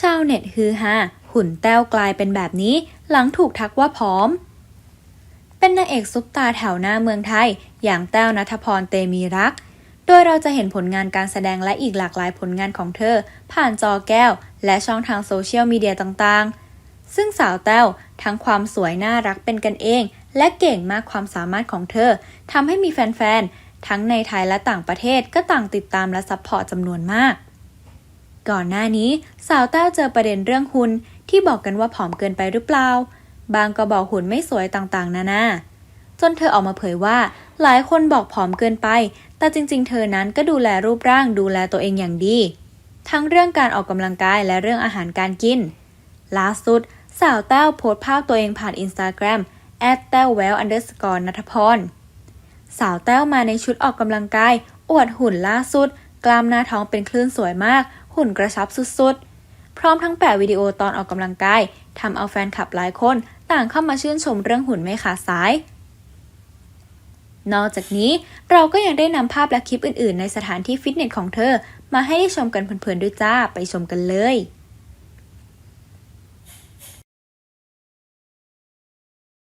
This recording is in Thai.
ชาวเน็ตฮือฮาหุ่นแต้วกลายเป็นแบบนี้ หลังถูกทักว่าผอม เป็นนางเอกซุปตาแถวหน้าเมืองไทย อย่างแต้วนัทพรเตมีรัก โดยเราจะเห็นผลงานการแสดงและอีกหลากหลายผลงานของเธอ ผ่านจอแก้ว และช่องทางโซเชียลมีเดียต่างๆ ซึ่งสาวแต้วทั้งความสวยน่ารักเป็นกันเอง และเก่งมากความสามารถของเธอทำให้มีแฟนๆทั้งในไทยและต่างประเทศก็ต่างติดตามและซัพพอร์ตจำนวนมาก ก่อนหน้านี้สาวแต้าเจอประเด็นเรื่องหุ่นที่บอกกันว่าผอมเกินไปหรือเปล่า บางก็บอกหุ่นไม่สวยต่างๆ นานา จนเธอออกมาเผยว่า หลายคนบอกผอมเกินไป แต่จริง ๆ เธอนั้นก็ดูแลรูปร่างดูแลตัวเองอย่างดี ทั้งเรื่องการออกกำลังกายและเรื่องอาหารการกิน ล่าสุด สาวแต้วโพสต์ภาพตัวเองผ่านอินสตาแกรม at แต้วแววอันเดอร์สกอร์นัทพร สาวแต้วมาในชุดออกกำลังกาย อวดหุ่นล่าสุด กล้ามหน้าท้องเป็นคลื่นสวยมาก หุ่นกระชับสุดๆ พร้อมทั้งแปะวิดีโอตอนออกกำลังกายทำเอาแฟนคลับหลายคนต่างเข้ามาชื่นชมเรื่องหุ่นไม่ขาดสาย นอกจากนี้เราก็ยังได้นำภาพและคลิปอื่นๆ ในสถานที่ฟิตเนสของเธอ มาให้ได้ชมกันเพลินๆด้วยจ้าไปชมกันเลย